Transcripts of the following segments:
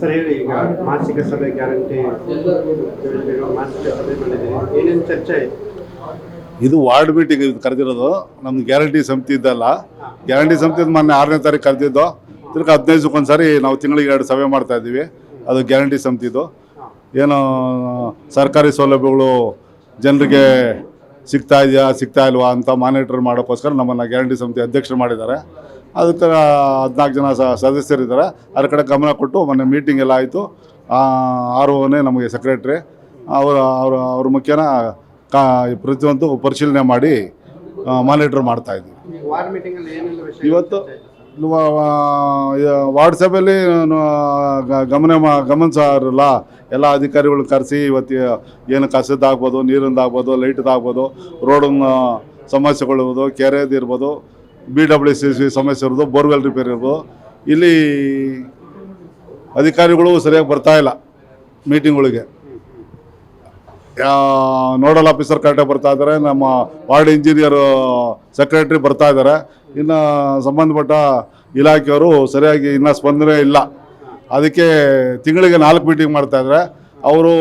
Sir ಈಗ ಮಾಸಿಕ ಸಭೆ ಗ್ಯಾರಂಟಿ ಮಾಸಿಕ ಸಭೆ ಮಾಡಿದ್ದೀರಿ. ಏನೇನು ಚರ್ಚೆ ಇದು ವಾರ್ಡ್ ಮೀಟಿಂಗ್ ಇದು ಕರೆದಿರೋದು. ನಮ್ದು ಗ್ಯಾರಂಟಿ ಸಮಿತಿ ಇದ್ದಲ್ಲ ಗ್ಯಾರಂಟಿ ಸಮಿತಿ ಮೊನ್ನೆ ಆರನೇ ತಾರೀಕು ಕರೆದಿದ್ದು. ತಿರ್ಗಿ ಹದಿನೈದು ಒಂದ್ಸರಿ ನಾವು ತಿಂಗಳಿಗೆ ಎರಡು ಸಭೆ ಮಾಡ್ತಾ ಇದ್ದೀವಿ. ಅದು ಗ್ಯಾರಂಟಿ ಸಮಿತಿದು. ಏನು, ಸರ್ಕಾರಿ ಸೌಲಭ್ಯಗಳು ಜನರಿಗೆ ಸಿಗ್ತಾ ಇದೆಯಾ, ಸಿಗ್ತಾ ಇಲ್ವಾ ಅಂತ ಮಾನಿಟರ್ ಮಾಡೋಕ್ಕೋಸ್ಕರ ನಮ್ಮನ್ನು ಗ್ಯಾರಂಟಿ ಸಮಿತಿ ಅಧ್ಯಕ್ಷರು ಮಾಡಿದ್ದಾರೆ. ಅದಕ್ಕೆ ಹದಿನಾಲ್ಕು ಜನ ಸದಸ್ಯರಿದ್ದಾರೆ ಅದ್ರ ಕಡೆ ಗಮನ ಕೊಟ್ಟು ಮೊನ್ನೆ ಮೀಟಿಂಗ್ ಎಲ್ಲ ಆಯಿತು. ಆರ್ ಓನೇ ನಮಗೆ ಸೆಕ್ರೆಟ್ರಿ ಅವರ ಅವರ ಅವ್ರ ಮುಖ್ಯನ ಕಾ ಪ್ರತಿಯೊಂದು ಪರಿಶೀಲನೆ ಮಾಡಿ ಮಾನಿಟರ್ ಮಾಡ್ತಾ ಇದ್ದೀವಿ ಈಗ ವಾರ್ ಮೀಟಿಂಗಲ್ಲಿ ಏನೆಲ್ಲ ವಿಷಯ ಇವತ್ತು ವಾಟ್ಸಪಲ್ಲಿ ಗಮನ ಮಾ- ಗಮನಿಸಾರಲ್ಲ ಎಲ್ಲ ಅಧಿಕಾರಿಗಳು ಕರೆಸಿ ಇವತ್ತು ಏನು ಕಸದ್ದಾಗ್ಬೋದು ನೀರಿಂದಾಗ್ಬೋದು ಲೈಟ್ದಾಗ್ಬೋದು ರೋಡಿನ ಸಮಸ್ಯೆಗಳಿರ್ಬೋದು ಕೆರೆದು ಇರ್ಬೋದು ಬಿ ಡಬ್ಲ್ಯೂ ಸಿ ಸಿ ಸಮಸ್ಯೆ ಇರೋದು, ಬೋರ್ವೆಲ್ ರಿಪೇರ್ ಇರೋದು. ಇಲ್ಲಿ ಅಧಿಕಾರಿಗಳು ಸರಿಯಾಗಿ ಬರ್ತಾ ಇಲ್ಲ ಮೀಟಿಂಗ್ಗಳಿಗೆ ನೋಡಲ್ ಆಫೀಸರ್ ಕರೆಕ್ಟಾಗಿ ಬರ್ತಾ ಇದ್ದಾರೆ, ನಮ್ಮ ವಾರ್ಡ್ ಇಂಜಿನಿಯರ್ ಸೆಕ್ರೆಟ್ರಿ ಬರ್ತಾ ಇದ್ದಾರೆ. ಇನ್ನು ಸಂಬಂಧಪಟ್ಟ ಇಲಾಖೆಯವರು ಸರಿಯಾಗಿ ಇನ್ನೂ ಸ್ಪಂದನೆ ಇಲ್ಲ. ಅದಕ್ಕೆ ತಿಂಗಳಿಗೆ ನಾಲ್ಕು ಮೀಟಿಂಗ್ ಮಾಡ್ತಾ ಇದ್ದಾರೆ. ಅವರು,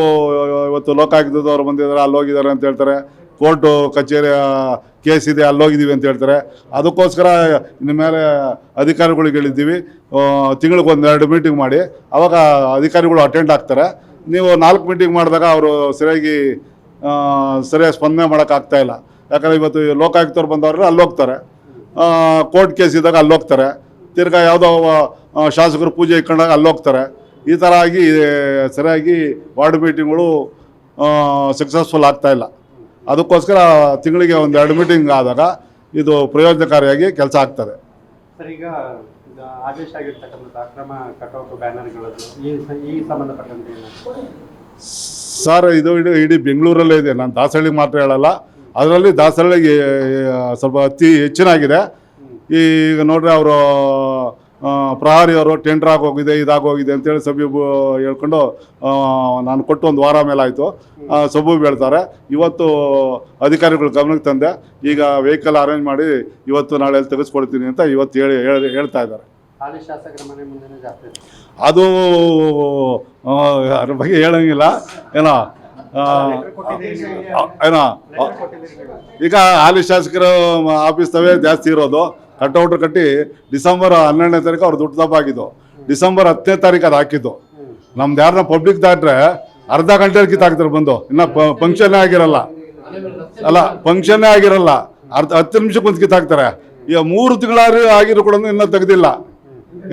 ಇವತ್ತು ಲೋಕಾಯುಕ್ತದವ್ರು ಬಂದಿದ್ದಾರೆ, ಅಲ್ಲಿ ಹೋಗಿದ್ದಾರೆ ಅಂತ ಹೇಳ್ತಾರೆ. ಕೋರ್ಟು ಕಚೇರಿಯ ಕೇಸ್ ಇದೆ ಅಲ್ಲಿ ಹೋಗಿದ್ದೀವಿ ಅಂತ ಹೇಳ್ತಾರೆ. ಅದಕ್ಕೋಸ್ಕರ ಇನ್ನು ಮೇಲೆ ಅಧಿಕಾರಿಗಳಿಗೆ ಹೇಳಿದ್ದೀವಿ. ತಿಂಗಳಿಗೆ ಒಂದೆರಡು ಮೀಟಿಂಗ್ ಮಾಡಿ. ಅವಾಗ ಅಧಿಕಾರಿಗಳು ಅಟೆಂಡ್ ಆಗ್ತಾರೆ. ನೀವು ನಾಲ್ಕು ಮೀಟಿಂಗ್ ಮಾಡಿದಾಗ ಅವರು ಸರಿಯಾಗಿ ಸರಿಯಾಗಿ ಸ್ಪಂದನೆ ಮಾಡೋಕ್ಕಾಗ್ತಾ ಇಲ್ಲ. ಯಾಕಂದರೆ ಇವತ್ತು ಲೋಕಾಯುಕ್ತವ್ರು ಬಂದವ್ರೆ ಅಲ್ಲಿ ಹೋಗ್ತಾರೆ ಕೋರ್ಟ್ ಕೇಸ್ ಇದ್ದಾಗ ಅಲ್ಲಿ ಹೋಗ್ತಾರೆ ತಿರ್ಗಾ ಯಾವುದೋ ಶಾಸಕರು ಪೂಜೆ ಇಟ್ಕೊಂಡಾಗ ಅಲ್ಲಿ ಹೋಗ್ತಾರೆ ಈ ಥರ ಆಗಿ ಸರಿಯಾಗಿ ವಾರ್ಡ್ ಮೀಟಿಂಗ್ಗಳು ಸಕ್ಸಸ್ಫುಲ್ ಆಗ್ತಾಯಿಲ್ಲ ಅದಕ್ಕೋಸ್ಕರ ತಿಂಗಳಿಗೆ ಒಂದು ಎರಡು ಮೀಟಿಂಗ್ ಆದಾಗ ಇದು ಪ್ರಯೋಜನಕಾರಿಯಾಗಿ ಕೆಲಸ ಆಗ್ತದೆ. ಸರ್ ಈಗ ಇದು ಆದೇಶ ಆಗಿರ್ತಕ್ಕಂಥದ್ದು ಅಕ್ರಮ ಕಟೌಟ್ ಬ್ಯಾನರ್ಗಳದ್ದು ಈ ಈ ಸಂಬಂಧಪಟ್ಟಂತೆ ಸರ್ ಇದು ಇಡೀ ಇಡೀ ಬೆಂಗಳೂರಲ್ಲೇ ಇದೆ. ನಾನು ದಾಸಹಳ್ಳಿ ಮಾತ್ರ ಹೇಳಲ್ಲ. ಅದರಲ್ಲಿ ದಾಸಹಳ್ಳಿಗೆ ಸ್ವಲ್ಪ ಅತಿ ಹೆಚ್ಚಿನಾಗಿದೆ. ಈಗ ನೋಡ್ರಿ ಅವರು ಪ್ರಹರಿಯವರು ಟೆಂಡರ್ ಆಗೋಗಿದೆ ಇದಾಗೋಗಿದೆ ಅಂತೇಳಿ ಸಬೀಬು ಹೇಳ್ಕೊಂಡು ನಾನು ಕೊಟ್ಟು ಒಂದು ವಾರ ಮೇಲೆ ಆಯಿತು ಸಬೂಬ್ ಹೇಳ್ತಾರೆ ಇವತ್ತು ಅಧಿಕಾರಿಗಳು ಗಮನಕ್ಕೆ ತಂದೆ ಈಗ ವೆಹಿಕಲ್ ಅರೇಂಜ್ ಮಾಡಿ ಇವತ್ತು ನಾಳೆ ತೆಗೆಸ್ಕೊಡ್ತೀನಿ ಅಂತ ಇವತ್ತು ಹೇಳಿ ಹೇಳಿ- ಹೇಳ್ತಾ ಇದ್ದಾರೆ. ಹಾಲಿ ಶಾಸಕರ ಮನೆ ಮುಂದೆನೇ ಜಾಸ್ತಿ ಅದು ಯಾರ ಅದ್ರ ಬಗ್ಗೆ ಹೇಳಂಗಿಲ್ಲ. ಏನೋ ಏನೋ. ಈಗ ಹಾಲಿ ಶಾಸಕರ ಆಫೀಸ್ ತವೇ ಜಾಸ್ತಿ ಇರೋದು. ಕಟ್ಔಟ್ ಕಟ್ಟಿ ಡಿಸೆಂಬರ್ ಹನ್ನೆರಡನೇ ತಾರೀಕು ಅವ್ರು ದುಡ್ಡು ಆಗಿದ್ದು. ಡಿಸೆಂಬರ್ ಹತ್ತನೇ ತಾರೀಕು ಅದು ಹಾಕಿದ್ದು. ನಮ್ದು ಯಾರನ್ನ ಪಬ್ಲಿಕ್ ದಾಟ್ರೆ ಅರ್ಧ ಗಂಟೆ ಕಿತ್ತಾಕ್ತಾರೆ ಬಂದು. ಇನ್ನ ಫಂಕ್ಷನ್ನೇ ಆಗಿರಲ್ಲ. ಅಲ್ಲ ಫಂಕ್ಷನ್ನೇ ಆಗಿರಲ್ಲ. ಅರ್ಧ, ಹತ್ತು ನಿಮಿಷಕ್ಕೆ ಒಂದು ಕಿತ್ತಾಕ್ತಾರೆ ಈಗ ಮೂರು ತಿಂಗಳಾರು ಆಗಿರೋ ಕೂಡ ಇನ್ನೂ ತೆಗೆದಿಲ್ಲ.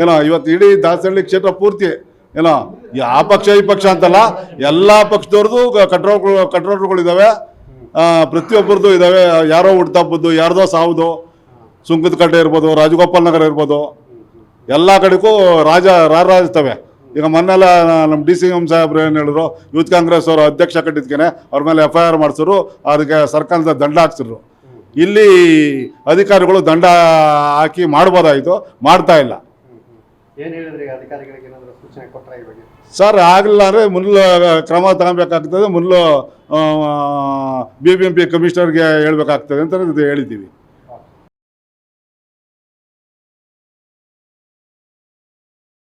ಏನೋ ಇವತ್ತು ಇಡೀ ದಾಸಹಳ್ಳಿ ಕ್ಷೇತ್ರ ಪೂರ್ತಿ ಏನೋ ಆ ಪಕ್ಷ ಈ ಪಕ್ಷ ಅಂತಲ್ಲ, ಎಲ್ಲ ಪಕ್ಷದವ್ರದ್ದು ಕಟ್ರೋಗಳು ಕಟ್ರೋಟ್ಗಳಿದ್ದಾವೆ ಪ್ರತಿಯೊಬ್ಬರದ್ದು ಇದ್ದಾವೆ ಯಾರೋ ಹುಡ್ತಪ್ಪದ್ದು ಯಾರ್ದೋ ಸಾವುದು. ಸುಂಕದ ಕಟ್ಟೆ ಇರ್ಬೋದು ರಾಜಗೋಪಾಲ್ ನಗರ ಇರ್ಬೋದು ಎಲ್ಲ ಕಡೆಗೂ ರಾಜ ರಾರಾಜ್ತವೆ ಈಗ ಮೊನ್ನೆಲ್ಲ ನಮ್ಮ ಡಿ ಸಿ ಎಂ ಸಾಹೇಬ್ರು ಏನು ಹೇಳಿದ್ರು ಯೂತ್ ಕಾಂಗ್ರೆಸ್ ಅವರು ಅಧ್ಯಕ್ಷ ಕಟ್ಟಿದ್ಕೇನೆ ಅವ್ರ ಮೇಲೆ ಎಫ್ ಐ ಆರ್ ಮಾಡಿಸಿದ್ರು ಅದಕ್ಕೆ ಸರ್ಕಾರದ ದಂಡ ಹಾಕ್ಸಿದ್ರು. ಇಲ್ಲಿ ಅಧಿಕಾರಿಗಳು ದಂಡ ಹಾಕಿ ಮಾಡ್ಬೋದಾಯಿತು ಮಾಡ್ತಾ ಇಲ್ಲ. ಸರ್ ಆಗಲಿಲ್ಲ ಅಂದರೆ ಮುನ್ಲು ಕ್ರಮ ತಗೊಬೇಕಾಗ್ತದೆ ಮುನ್ಲು ಬಿ ಬಿ ಎಂ ಪಿ ಕಮಿಷನರ್ಗೆ ಹೇಳ್ಬೇಕಾಗ್ತದೆ ಅಂತ ಹೇಳಿದ್ದೀವಿ